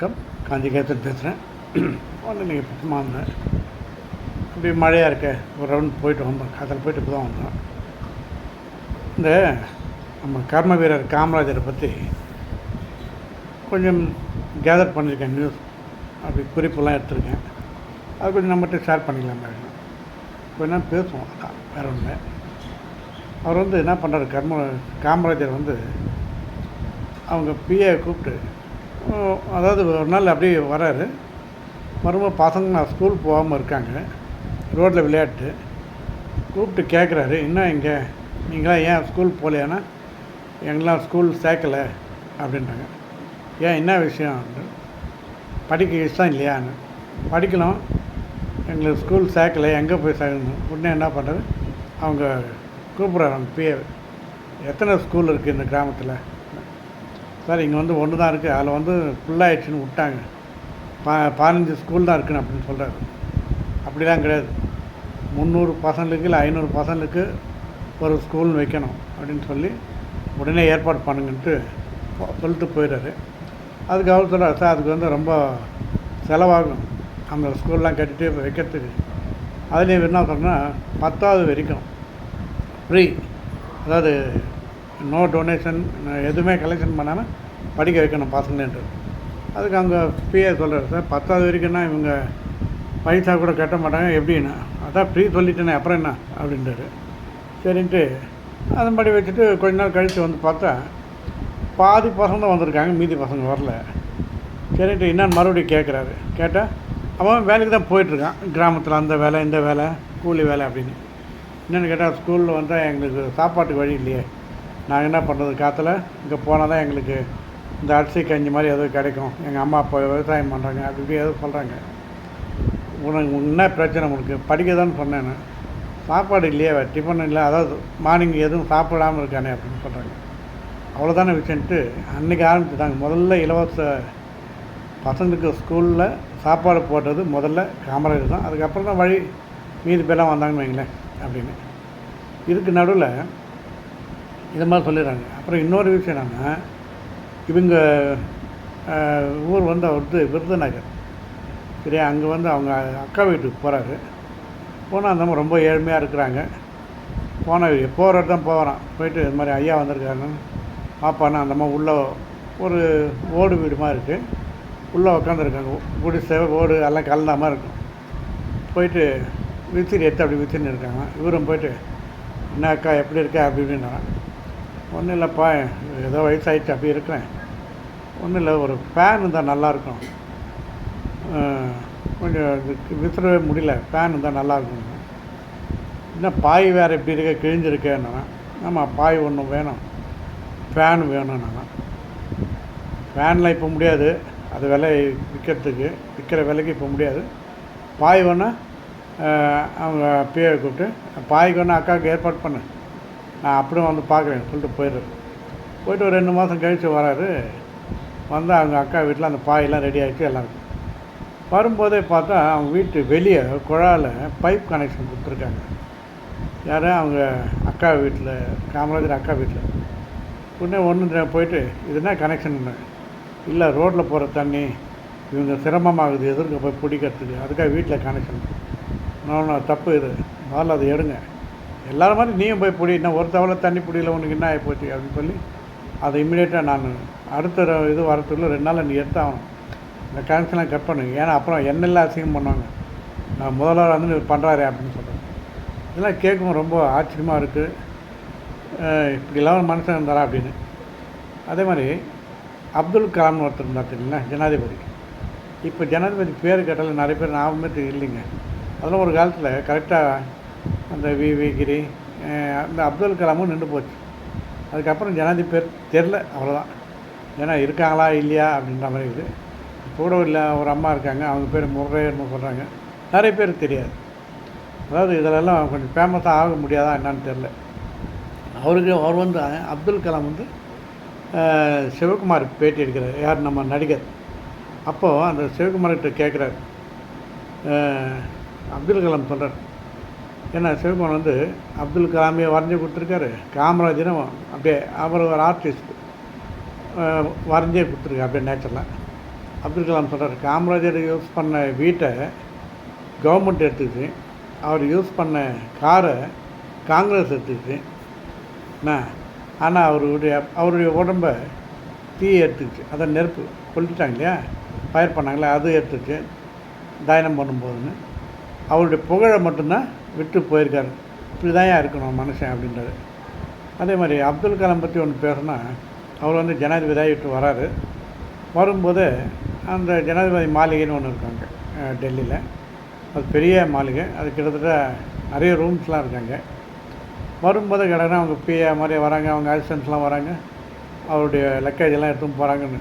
வணக்கம். காஞ்சி கேத்தன் பேசுகிறேன் ஒன்று நீங்கள் பக்கமாக வந்தேன் அப்படி மழையாக இருக்க ஒரு ரவுண்ட் போயிட்டு வந்தோம். காதில் போயிட்டு இப்போ தான் வந்தோம். இந்த நம்ம கர்ம வீரர் காமராஜரை பற்றி கொஞ்சம் கேதர் பண்ணியிருக்கேன் நியூஸ் அப்படி குறிப்பெல்லாம் எடுத்திருக்கேன். அது கொஞ்சம் நம்மகிட்ட ஷேர் பண்ணிக்கலாம் மேடம். கொஞ்ச நேரம் பேசுவோம் அதான் வேறு ஒன்று அவர் வந்து என்ன பண்ணுறாரு கர்ம காமராஜர் வந்து அவங்க பிஏ கூப்பிட்டு அதாவது ஒரு நாள் அப்படியே வராரு. வரும்போது பசங்க நான் ஸ்கூல் போகாமல் இருக்காங்க ரோட்டில் விளையாட்டு. கூப்பிட்டு கேட்குறாரு என்ன இங்கே? நீங்களாம் ஏன் ஸ்கூல் போகலையானா? எங்களாம் ஸ்கூல் சேர்க்கலை அப்படின்றாங்க. ஏன் என்ன விஷயம்? படிக்க இஷ்டம் இல்லையான்னு. படிக்கணும். எங்களுக்கு ஸ்கூல் சேர்க்கலை. எங்கே போய் சேர்க்கணும்? உடனே என்ன பண்ணுறது அவங்க கூப்பிட்றாரு அவங்க பிஏ எத்தனை ஸ்கூல் இருக்குது இந்த கிராமத்தில்? சார் இங்கே வந்து ஒன்று தான் இருக்குது அதில் வந்து ஃபுல்லாகிடுச்சின்னு விட்டாங்க. பா பதினஞ்சு ஸ்கூல் தான் இருக்குன்னு அப்படின்னு சொல்கிறாரு அப்படிலாம் கிடையாது. முந்நூறு பசங்களுக்கு இல்லை ஐநூறு பசங்களுக்கு ஒரு ஸ்கூல்னு வைக்கணும் அப்படின்னு சொல்லி உடனே ஏற்பாடு பண்ணுங்கன்ட்டு சொல்லிட்டு போயிடுறாரு அதுக்கு அவர் சொல்கிறார் சார் அதுக்கு வந்து ரொம்ப செலவாகும். அந்த ஸ்கூல்லாம் கட்டிட்டு வைக்கிறதுக்கு. அதுலேயும் என்ன சொல்கிறேன்னா பத்தாவது வரைக்கும் ஃப்ரீ அதாவது நோ டொனேஷன் எதுவுமே கலெக்ஷன் பண்ணாமல் படிக்க வைக்கணும் பசங்கன்ட்டு. அதுக்கு அவங்க பிஏ சொல்கிறார் சார் பத்தாவது வரைக்கும்னா இவங்க பைசா கூட கட்ட மாட்டாங்க எப்படின்னா? அதான் ஃப்ரீ சொல்லிட்டேனே அப்புறம் என்ன? அப்படின்றாரு. சரின்ட்டு அதன்படி வச்சுட்டு கொஞ்ச நாள் கழித்து வந்து பார்த்தா பாதி பசங்க தான் வந்திருக்காங்க மீதி பசங்க வரல. சரின்ட்டு என்னன்னு மறுபடியும் கேட்குறாரு கேட்டால் அவன் வேலைக்கு தான் போயிட்டுருக்கான் கிராமத்தில் அந்த வேலை இந்த வேலை கூலி வேலை அப்படின்னு. என்னென்னு கேட்டால் ஸ்கூலில் வந்தால் எங்களுக்கு சாப்பாட்டுக்கு வழி இல்லையே நாங்கள் என்ன பண்ணுறது? காற்றுல இங்கே போனால் தான் எங்களுக்கு இந்த அரிசி கஞ்சி மாதிரி எதுவும் கிடைக்கும். எங்கள் அம்மா அப்பா விவசாயம் பண்ணுறாங்க அப்படி இப்படி ஏதோ சொல்கிறாங்க. உனக்கு என்ன பிரச்சனை உனக்கு? படிக்க தான் சொன்னேன் சாப்பாடு இல்லையே டிஃபன் இல்லை. அதாவது மார்னிங் எதுவும் சாப்பிடாமல் இருக்கானே அப்படின்னு சொல்கிறாங்க. அவ்வளோதானே விஷயன்ட்டு அன்றைக்கி ஆரம்பிச்சுட்டாங்க. முதல்ல இலவச பசங்களுக்கு ஸ்கூலில் சாப்பாடு போட்டது முதல்ல காமராஜர் தான். அதுக்கப்புறம் தான் வழி மீதி பேர்லாம் வந்தாங்கன்னு வைங்களேன் அப்படின்னு. இதுக்கு நடுவில் இது மாதிரி சொல்லிடுறாங்க. அப்புறம் இன்னொரு விஷயம் என்னென்னா இவங்க ஊர் வந்து அவருது விருதுநகர். சரியா? அங்கே வந்து அவங்க அக்கா வீட்டுக்கு போகிறாரு போனால் அந்த ரொம்ப ஏழ்மையாக இருக்கிறாங்க. போன போகிற தான் போகிறான் போயிட்டு இது மாதிரி ஐயா வந்திருக்காங்கன்னு பாப்பானா அந்த உள்ளே ஒரு ஓடு வீடு மாதிரி இருக்குது உள்ளே உட்காந்துருக்காங்க குடிசை ஓடு எல்லாம் கலந்த மாதிரி இருக்கும். போயிட்டு விசிறி எடுத்து அப்படி விசிறின்னு இருக்காங்க. இவரும் போயிட்டு என்ன அக்கா எப்படி இருக்கா? அப்படி இப்படின்னா. ஒன்றும் இல்லைப்பா ஏதோ வயசாகிடுச்சு அப்படி இருக்கிறேன். ஒன்றும் இல்லை ஒரு ஃபேன் இருந்தால் நல்லாயிருக்கும். கொஞ்சம் விசிறவே முடியல ஃபேன் இருந்தால் நல்லாயிருக்கும். என்ன பாய் வேறு எப்படி இருக்க கிழிஞ்சிருக்கேன்னா ஆமாம் பாய் ஒன்று வேணும். ஃபேன் வேணும்னா ஃபேனில் இப்போ முடியாது. அது விலை விற்கிறதுக்கு விற்கிற விலைக்கு இப்போ முடியாது. பாய் வேணா அவங்க பிஏ கூப்பிட்டு பாய்க்கு வேணால் அக்காவுக்கு ஏற்பாடு பண்ணு. நான் அப்படியே வந்து பார்க்குறேன் சொல்லிட்டு போயிடுறேன். போயிட்டு ஒரு ரெண்டு மாதம் கழித்து வராரு. வந்து அவங்க அக்கா வீட்டில் அந்த பாயெல்லாம் ரெடி ஆகிடுச்சு எல்லாம் இருக்கும் வரும்போதே பார்த்தா அவங்க வீட்டு வெளியே குழாயில் பைப் கனெக்ஷன் கொடுத்துருக்காங்க. யார்? அவங்க அக்கா வீட்டில் காமராஜர் அக்கா வீட்டில் உடனே ஒன்று போயிட்டு இது என்ன கனெக்ஷன் இல்லை ரோட்டில் போகிற தண்ணி இவங்க சிரமமாகுது எதிர்க்க போய் பிடிக்கிறதுக்கு அதுக்காக வீட்டில் கனெக்ஷன் நான் தப்பு இது. முதல்ல அதை எடுங்க. எல்லாரும் மாதிரி நீயும் போய் பிடி என்ன ஒரு தவளை தண்ணி பிடிக்கல உனக்கு என்ன ஆகி போச்சு அப்படின்னு சொல்லி அதை இம்மிடியேட்டாக நான் அடுத்த இது வரத்துக்குள்ள ரெண்டு நாள் நீ எடுத்தாகணும் இந்த கனெக்ஷனை கட் பண்ணுங்க ஏன்னா அப்புறம் என்னெல்லாம் அசிங்கம் பண்ணுவாங்க? நான் முதல்வர் வந்து பண்ணுறாரு அப்படின்னு சொல்கிறேன் இதெல்லாம் கேட்கும் ரொம்ப ஆச்சரியமாக இருக்குது இப்படிலாம் ஒரு மனுஷன் இருந்தாரா அப்படின்னு. அதே மாதிரி அப்துல் கலாம்னு ஒருத்தர் இருந்தார் தெரியுங்களா? ஜனாதிபதி. இப்போ ஜனாதிபதி பேர் கேட்டாலும் நிறைய பேர் ஞாபகமே தெரியல இல்லைங்க. அதெல்லாம் ஒரு காலத்தில் கரெக்டாக அந்த வி வி கிரி அந்த அப்துல் கலாமும் நின்று போச்சு. அதுக்கப்புறம் ஜனாதிபதி பேர் தெரில அவ்வளோதான் ஏன்னா இருக்காங்களா இல்லையா அப்படின்ற மாதிரி இருக்குது. கூட இல்லை ஒரு அம்மா இருக்காங்க அவங்க பேர் முறையர்னு சொல்கிறாங்க நிறைய பேருக்கு தெரியாது. அதாவது இதிலெல்லாம் கொஞ்சம் ஃபேமஸாக ஆக முடியாதா என்னான்னு தெரில. அவருக்கு அவர் வந்து அப்துல் கலாம் வந்து சிவகுமார் பேட்டி எடுக்கிறார். யார்? நம்ம நடிகர். அப்போது அந்த சிவகுமார்கிட்ட கேட்குறாரு அப்துல் கலாம் சொல்கிறார் ஏன்னா சிவகுமார் வந்து அப்துல் கலாமியை வரைஞ்சி கொடுத்துருக்காரு. காமராஜரும் அப்படியே அவர் ஒரு ஆர்டிஸ்ட் வரைஞ்சே கொடுத்துருக்காரு அப்படியே நேச்சரலாக அப்துல் கலாம் சொல்கிறார் காமராஜர் யூஸ் பண்ண வீட்டை கவர்மெண்ட் எடுத்துக்கிச்சு. அவர் யூஸ் பண்ண காரை காங்கிரஸ் எடுத்துக்கிச்சு. என்ன ஆனால் அவருடைய அவருடைய உடம்ப தீ எடுத்துக்கிச்சு. அதான் நெருப்பு. கொளுத்திட்டாங்க இல்லையா? ஃபயர் பண்ணாங்களே அது எடுத்துச்சு தயனம் பண்ணும்போதுன்னு. அவருடைய புகழை மட்டும்தான் விட்டு போயிருக்காரு. இப்படி தான் இருக்கணும் மனுஷன் அப்படின்றது. அதே மாதிரி அப்துல் கலாம் பற்றி ஒன்று பேசுனா அவர் வந்து ஜனாதிபதியாக விட்டு வராரு. வரும்போது அந்த ஜனாதிபதி மாளிகைன்னு ஒன்று இருக்காங்க டெல்லியில். அது பெரிய மாளிகை. அது கிட்டத்தட்ட நிறைய ரூம்ஸ்லாம் இருக்காங்க. வரும்போது கிடக்குனா அவங்க பிஏ மாதிரி வராங்க அவங்க அசிஸ்டன்ட்ஸ்லாம் வராங்க. அவருடைய லக்கேஜ் எல்லாம் எடுத்துன்னு போகிறாங்கன்னு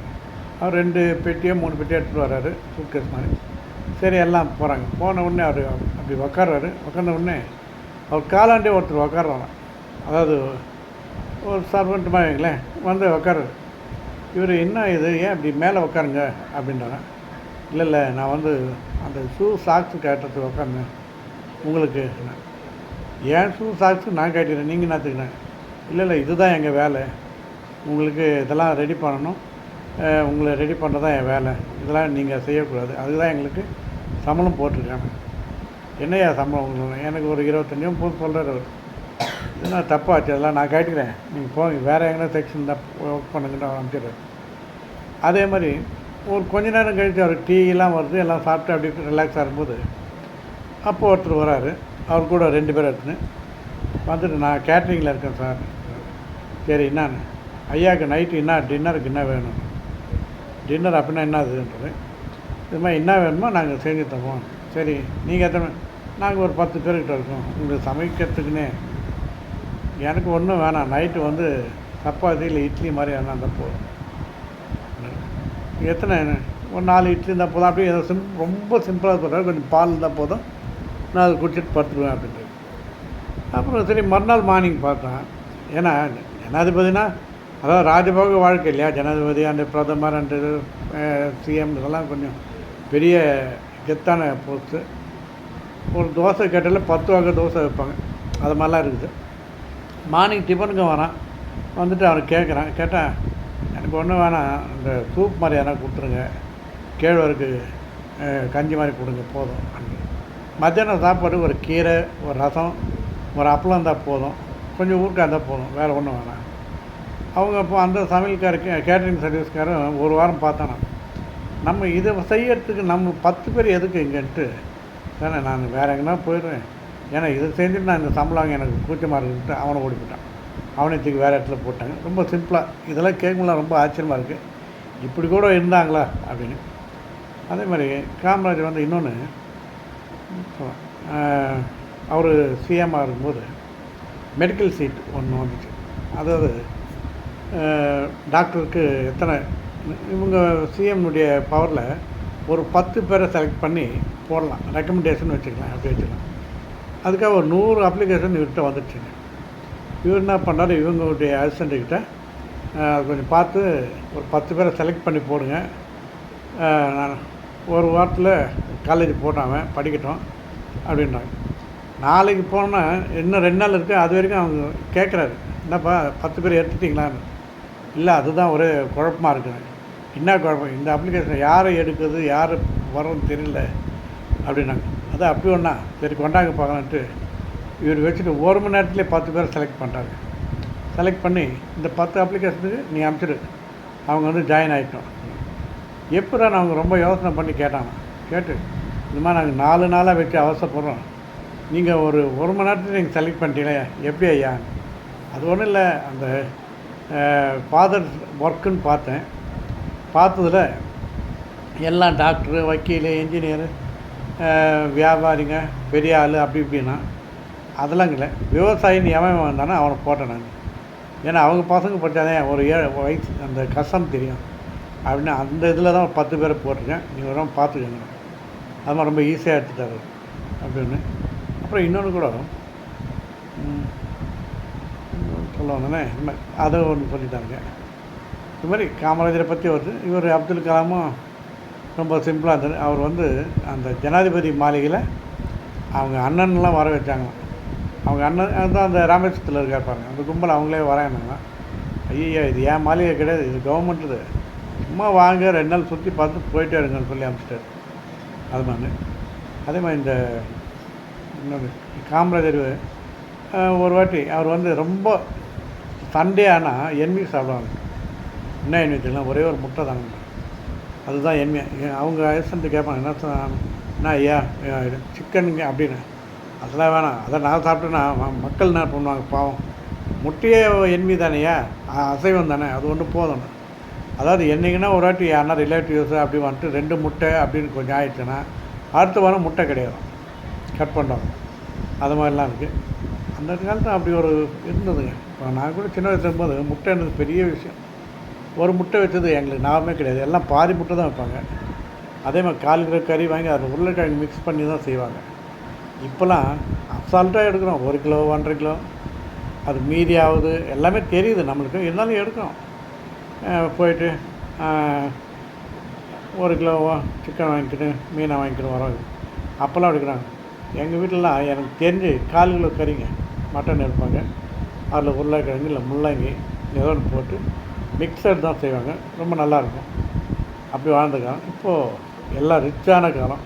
அவர் ரெண்டு பெட்டியோ மூணு பெட்டியோ எடுத்துகிட்டு வர்றாரு சூட்கேஸ் மாதிரி. சரி எல்லாம் போகிறாங்க போன உடனே அவர் அப்படி உக்காடுறாரு உட்காந்த உடனே அவர் காலாண்டே ஒருத்தர் உக்காடுறாங்க அதாவது ஒரு சர்வெண்ட் மாதிரி வைங்களேன். வந்து உக்காரு இவர் என்ன இது? ஏன் இப்படி மேலே உட்காருங்க அப்படின்றாங்க இல்லை இல்லை நான் வந்து அந்த ஷூ சாக்ஸு கேட்டதுக்கு உக்காந்தேன். உங்களுக்கு ஏன் ஷூ சாக்ஸு நான் கேட்டிருக்கேன் நீங்கள் என்னத்துக்குனேன் இல்லை இல்லை இதுதான் எங்கள் வேலை. உங்களுக்கு இதெல்லாம் ரெடி பண்ணணும். உங்களை ரெடி பண்ணுறது தான் என் வேலை. இதெல்லாம் நீங்கள் செய்யக்கூடாது. அதுதான் எங்களுக்கு சம்பளம் போட்டிருக்காங்க. என்னையா சம்பளம் எனக்கு ஒரு இருபத்தஞ்சி போது சொல்கிறார் அவர். என்ன தப்பாச்சு அதெல்லாம் நான் கேட்டுக்கிறேன். நீங்கள் போங்க வேறு எங்கன்னா செக்ஷன் தான் ஒர்க் பண்ணுங்கன்னு அவர் அனுப்பிச்சிடுறாரு. அதே மாதிரி ஒரு கொஞ்ச நேரம் கழித்து அவர் டீலாம் வருது எல்லாம் சாப்பிட்டு அப்படியே ரிலாக்ஸ் ஆகும்போது அப்போ ஒருத்தர் வராரு. அவர் கூட ரெண்டு பேர் எடுத்துன்னு வந்துட்டு நான் கேட்ரிங்கில் இருக்கேன் சார். சரி என்னன்னு? ஐயாவுக்கு நைட்டு என்ன டின்னருக்கு என்ன வேணும்? டின்னர் அப்படின்னா என்ன அதுன்றது? இது மாதிரி என்ன வேணுமோ நாங்கள் செஞ்சு தருவோம். சரி நீங்கள் எத்தனை நாங்கள் ஒரு பத்து பேர்கிட்ட இருக்கோம். உங்களுக்கு சமைக்கிறதுக்குன்னே எனக்கு ஒன்றும் வேணாம். நைட்டு வந்து சப்பாத்தி இல்லை இட்லி மாதிரி வேணாம் இருந்தால் போதும். எத்தனை ஒரு நாலு இட்லி இருந்தால் போதும். அப்படியே சிம் ரொம்ப சிம்பிளாக சொல்கிறார் கொஞ்சம் பால் இருந்தால் போதும். நான் அதை குடிச்சிட்டு படுத்துருவேன் அப்படின்ட்டு. அப்புறம் சரி மறுநாள் மார்னிங் பார்த்தேன். ஏன்னா ஜனாதிபதினா அதாவது ராஜபோக வாழ்க்கை இல்லையா? ஜனாதிபதி அந்த பிரதமர் அந்த சிஎம் இதெல்லாம் கொஞ்சம் பெரிய கெத்தான போஸ்ட்டு ஒரு தோசை கேட்டால் பத்து வகை தோசை வைப்பாங்க. அது மாதிரிலாம் இருக்குது. மார்னிங் டிஃபனுக்கு வரான். வந்துட்டு அவனை கேட்குறான் கேட்டேன் எனக்கு ஒன்றும் வேணாம். இந்த சூப் மாதிரி எதனா கொடுத்துருங்க. கேழ்வரகு கஞ்சி மாதிரி கொடுங்க. போதும். மத்தியானம் சாப்பாடு ஒரு கீரை ஒரு ரசம் ஒரு அப்பளம் இருந்தால் போதும். கொஞ்சம் ஊருக்காக இருந்தால் போதும். வேறு ஒன்றும் வேணாம். அவங்க இப்போ அந்த சமையல்காருக்கு கேட்டரிங் சர்வீஸ்காரன் ஒரு வாரம் பார்த்தானா நம்ம இதை செய்யறதுக்கு நம்ம பத்து பேர் எதுக்கு இங்கேன்ட்டு? ஏன்னா நான் வேறு எங்கன்னா போயிடுவேன். ஏன்னா இதை செஞ்சுட்டு நான் இந்த சம்பளம் எனக்கு கூச்சமாக இருக்குன்ட்டு அவனை ஓடிவிட்டான் அவனை தூக்கி வேறு இடத்துல போட்டாங்க. ரொம்ப சிம்பிளாக இதெல்லாம் கேட்கும்போது ரொம்ப ஆச்சரியமாக இருக்குது இப்படி கூட இருந்தாங்களா? அப்படின்னு. அதே மாதிரி காமராஜர் வந்து இன்னொன்று அவர் சிஎம்மாக இருக்கும்போது மெடிக்கல் சீட் ஒன்று வந்துச்சு. அதாவது டாக்டருக்கு எத்தனை இவங்க சிஎம்னுடைய பவரில் ஒரு பத்து பேரை செலக்ட் பண்ணி போடலாம். ரெக்கமெண்டேஷன் வச்சுக்கலாம் அப்படி வச்சுக்கலாம். அதுக்காக ஒரு நூறு அப்ளிகேஷன் இவர்கிட்ட வந்துடுச்சுங்க. இவர் என்ன பண்ணார்? இவங்களுடைய அசிஸ்டண்ட்டுக்கிட்ட கொஞ்சம் பார்த்து ஒரு பத்து பேரை செலக்ட் பண்ணி போடுங்க. நான் ஒரு வாரத்தில் காலேஜ் போட்டான் படிக்கட்டும் அப்படின்றாங்க. நாளைக்கு போனால் இன்னும் ரெண்டு நாள் இருக்குது அது வரைக்கும் அவங்க கேட்குறாரு என்னப்பா பத்து பேர் எடுத்துட்டிங்களான்னு இல்லை அதுதான் ஒரே குழப்பமாக இருக்குது என்ன குழப்பம்? இந்த அப்ளிகேஷனை யாரை எடுக்குது யார் வரோன்னு தெரியல. அப்படின்னாங்க. அதான் அப்படி ஒன்றா சரி கொண்டாங்க பார்க்கலான்ட்டு இவர் வச்சுட்டு ஒரு மணி நேரத்துலேயே பத்து பேர் செலக்ட் பண்ணுறாங்க செலக்ட் பண்ணி இந்த பத்து அப்ளிகேஷனுக்கு நீ அனுப்பிச்சிடு அவங்க வந்து ஜாயின் ஆகிட்டோம் எப்படா அவங்க ரொம்ப யோசனை பண்ணி கேட்டாங்க. கேட்டு இந்த மாதிரி நாங்கள் நாலு நாளாக வச்சு அவசரப்படுறோம். நீங்கள் ஒரு ஒரு மணி நேரத்தில் நீங்கள் செலக்ட் பண்ணிட்டீங்களே எப்படி ஐயா? அது ஒன்றும் இல்லை. அந்த ஃபாதர் ஒர்க்குன்னு பார்த்தேன். பார்த்ததுல எல்லாம் டாக்டரு வக்கீலு இன்ஜினியரு வியாபாரிங்க பெரிய ஆள் அப்படி இப்படின்னா அதெல்லாம் இல்லை. விவசாயின்னு எவன் வந்தானோ அவனை போட்டேன் நான். ஏன்னா அவங்க பசங்க படித்தாதே ஒரு ஏழு வயசு அந்த கஷ்டம் தெரியும். அப்படின்னு அந்த இதில் தான் பத்து பேரை போட்டிருக்கேன். நீங்கள் ரொம்ப பார்த்துக்கோங்க. அது மாதிரி ரொம்ப ஈஸியாக எடுத்துட்டாரு அப்படின்னு. அப்புறம் இன்னொன்று கூட ம், சொல்ல வந்தேனே அதை ஒன்று சொல்லிட்டாங்க இது மாதிரி காமராஜரை பற்றி வருது இவர் அப்துல் கலாமும் ரொம்ப சிம்பிளாக இருந்தது அவர் வந்து அந்த ஜனாதிபதி மாளிகையில் அவங்க அண்ணன்லாம் வர வச்சாங்களாம் அவங்க அண்ணன் தான் அந்த ராமேஸ்வரத்தில் இருக்கார் பாருங்க. அந்த கும்பல் அவங்களே வராங்கண்ணா ஐயோ இது ஏன் மாளிகை கிடையாது இது கவர்மெண்ட்டு சும்மா வாங்க ரெண்டு நாள் சுற்றி பார்த்து போயிட்டே இருங்கன்னு சொல்லி அனுப்பிச்சிட்டாரு. அது மாதிரி. அதே மாதிரி இந்த இன்னொரு காமராஜர் ஒரு வாட்டி அவர் வந்து ரொம்ப சண்டே ஆனால் என்வி சாப்பிடுவாங்க. என்ன என்வி தெரியல ஒரே ஒரு முட்டை தாங்க. அதுதான் எண்ணி அவங்க ஐசன்ட்டு கேட்பாங்க என்ன என்ன ஐயா? சிக்கனுங்க அப்படின்னு. அதெல்லாம் வேணாம். அதை நான் சாப்பிட்டேன்னா மக்கள் என்ன பண்ணுவாங்க பாவம். முட்டையே என்வி தானேயா அசைவம் தானே. அது ஒன்று போதும். அதாவது என்றைக்குன்னா ஒரு வாட்டி யாருனா ரிலேட்டிவ்ஸ் அப்படி வந்துட்டு ரெண்டு முட்டை அப்படின்னு கொஞ்சம் ஆயிடுச்சுன்னா அடுத்த வாரம் முட்டை கிடையாது. கட் பண்ணுறாங்க அது மாதிரிலாம் இருக்குது அந்த காலத்தில் அப்படி ஒரு இருந்ததுங்க. இப்போ நான் கூட சின்ன வயசுல இருக்கும்போது முட்டைன்றது பெரிய விஷயம். ஒரு முட்டை வச்சது எங்களுக்கு நாமே கிடையாது. எல்லாம் பாதி முட்டை தான் வைப்பாங்க. அதே மாதிரி கால் கிலோ கறி வாங்கி அதில் உருளைக்கிழங்கு மிக்ஸ் பண்ணி தான் செய்வாங்க. இப்போல்லாம் அசால்ட்டாக எடுக்கிறோம். ஒரு கிலோ ஒன்றரை கிலோ. அது மீதி ஆகுது. எல்லாமே தெரியுது நம்மளுக்கு. இருந்தாலும் எடுக்கிறோம். போயிட்டு ஒரு கிலோ சிக்கன் வாங்கிக்கிட்டு மீனை வாங்கிக்கிட்டு வரோம். அப்போல்லாம் எடுக்கிறாங்க. எங்கள் வீட்டிலலாம் எனக்கு தெரிஞ்சு கால் கிலோ கறிங்க மட்டன் எடுப்பாங்க. அதில் உருளைக்கிழங்கு இல்லை முள்ளங்கி ஏதோ ஒன்று போட்டு மிக்சர் தான் செய்வாங்க. ரொம்ப நல்லாயிருக்கும். அப்படி வாழ்ந்த காலம். இப்போது எல்லாம் ரிச்சான காலம்.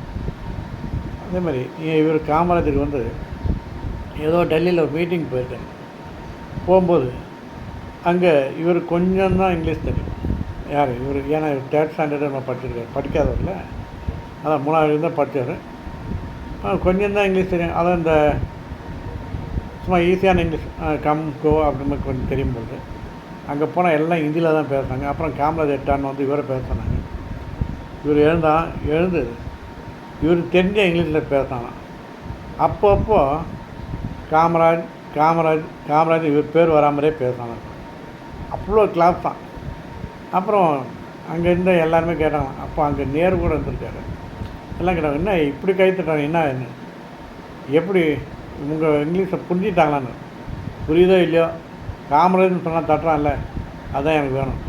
அதே மாதிரி இவர் காமராஜர் வந்து ஏதோ டெல்லியில் ஒரு மீட்டிங் போயிருக்காங்க போகும்போது அங்கே இவர் கொஞ்சம் தான் இங்கிலீஷ் தெரியும். யார்? இவர் ஏன்னா இவர் தேர்ட் ஸ்டாண்டர்டு நம்ம படிச்சிருக்காரு. படிக்காதவரில். அதான் மூணாவது தான் படித்தார் கொஞ்சம் தான் இங்கிலீஷ் தெரியும். அதான் இந்த சும்மா ஈஸியான இங்கிலீஷ் கம் கோ அப்படின்னு மாதிரி கொஞ்சம் தெரியும் போது. அங்கே போனால் எல்லாம் ஹிந்தியில் தான் பேசுனாங்க. அப்புறம் காமராஜ் எட்டான்னு வந்து இவரை பேச சொன்னாங்க இவர் எழுந்தான் எழுந்து இவர் தெரிஞ்ச இங்கிலீஷில் பேசினான் அப்பப்போ காமராஜ் காமராஜ் காமராஜ் இவர் பேர் வராமலே பேசினாங்க அவ்வளோ கிளாஸ் தான். அப்புறம் அங்கே இருந்த எல்லாருமே கேட்டாங்க அப்போ அங்கே நேரு கூட இருந்திருக்காரு எல்லாம் கேட்டாங்க என்ன இப்படி கை என்ன என்ன எப்படி உங்கள் இங்கிலீஷை புரிஞ்சிட்டாங்களான்னு? புரியுதோ இல்லையோ? காமராஜன் சொன்னால் தட்டுறான்ல அதான் எனக்கு வேணும்.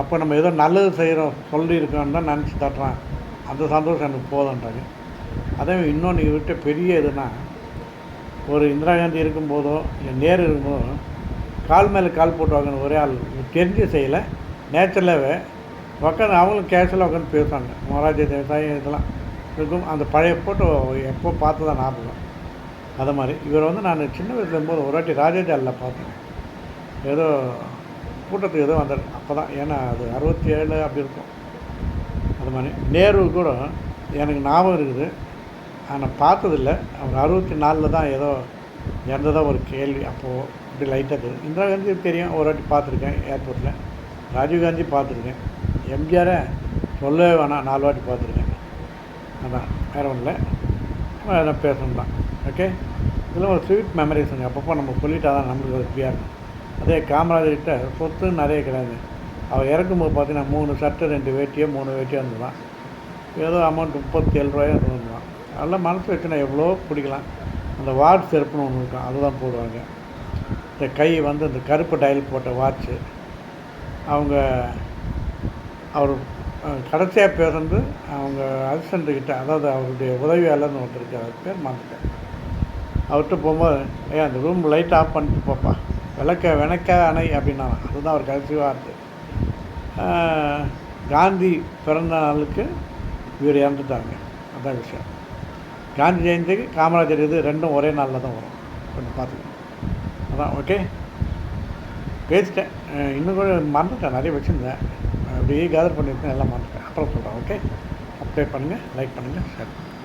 அப்போ நம்ம ஏதோ நல்லது செய்கிறோம் சொல்லியிருக்கோன்னு தான் நினச்சி தட்டுறான். அந்த சந்தோஷம் எனக்கு போதுன்றாங்க அதே இன்னொன்று இவர்கிட்ட பெரிய இதுனா ஒரு இந்திரா காந்தி இருக்கும்போதோ இல்லை நேரு இருக்கும்போதோ கால் மேலே கால் போட்டு வாங்கணும் ஒரே ஆள் இவர் தெரிஞ்சு செய்யலை. நேச்சுரலாகவே உட்காந்து அவங்களும் கேஷுவலாக உட்காந்து பேசுவாங்க. மொராஜி தேசாய் இதெல்லாம் இருக்கும். அந்த பழைய ஃபோட்டோ எப்போ பார்த்து தான் ஞாபகம். அது மாதிரி இவர் வந்து நான் சின்ன வயசுல இருக்கும்போது ஒரு வாட்டி ராஜாஜாலில் பார்த்தேன். ஏதோ கூட்டத்துக்கு ஏதோ வந்தார். அப்போ தான் ஏன்னா அது அறுபத்தி ஏழு அப்படி இருக்கும். அது மாதிரி. நேரு கூட எனக்கு ஞாபகம் இருக்குது. ஆனால் பார்த்ததில்ல. அவர் அறுபத்தி நாலில் தான் ஏதோ இறந்ததாக ஒரு கேள்வி. அப்போது இப்படி லைட்டாக தெரியும் இந்திரா காந்தி தெரியும். ஒரு வாட்டி பார்த்துருக்கேன் ஏர்போர்ட்டில் ராஜீவ்காந்தி பார்த்துருக்கேன். எம்ஜிஆரை சொல்லவே வேணாம். நாலு வாட்டி பார்த்துருக்கேன். அதான் வேறு ஒன்றும் இல்லை பேசணும் தான் ஓகே இதெல்லாம் ஒரு ஸ்வீட் மெமரிஸுங்க அப்பப்போ நம்ம சொல்லிட்டா தான் நம்மளுக்கு ஒரு ஃப்ரீயாக இருக்கும். அதே காமராஜர்கிட்ட சொத்து நிறைய கிடையாது. அவர் இறக்கும்போது பார்த்தீங்கன்னா மூணு சட்டை ரெண்டு வேட்டியோ மூணு வேட்டியோ இருந்துதான். ஏதோ அமௌண்ட் முப்பத்தி ஏழு ரூபாயோ இருந்துதான். அதெல்லாம் மனசு வச்சுன்னா எவ்வளோ பிடிக்கலாம். அந்த வாட்ச் செருப்புன்னு ஒன்று இருக்கும் அதுதான் போடுவாங்க. இந்த கை வந்து இந்த கருப்பு டயல் போட்ட வாட்ச்சு அவங்க அவர் கடைசியாக பேருந்து அவங்க அசிஸ்டண்ட்டுக்கிட்ட அதாவது அவருடைய உதவியாளர்னு ஒருத்தருக்கு அவர் பேர் மாற்றிட்டேன் அவர்கிட்ட போகும்போது ஏன் அந்த ரூம் லைட் ஆஃப் பண்ணிட்டு போப்பா. விளக்க விளக்க அணை அப்படின்னா அதுதான் ஒரு கடைசி வார்த்தை. காந்தி பிறந்த நாளுக்கு இவர் இறந்துட்டாங்க. அதான் விஷயம். காந்தி ஜெயந்திக்கு காமராஜர் இது ரெண்டும் ஒரே நாளில் தான் வரும். கொஞ்சம் பார்த்துக்கணும் அதான் ஓகே? பேசிட்டேன். இன்னும் கூட மறந்துட்டேன். நிறைய வச்சுருந்தேன். அப்படியே கேதர் பண்ணியிருக்கேன். எல்லாம் மறந்துட்டேன். அப்புறம் சொல்கிறேன் ஓகே? அப்டேட் பண்ணுங்கள் லைக் பண்ணுங்கள் ஷேர் பண்ணுங்கள்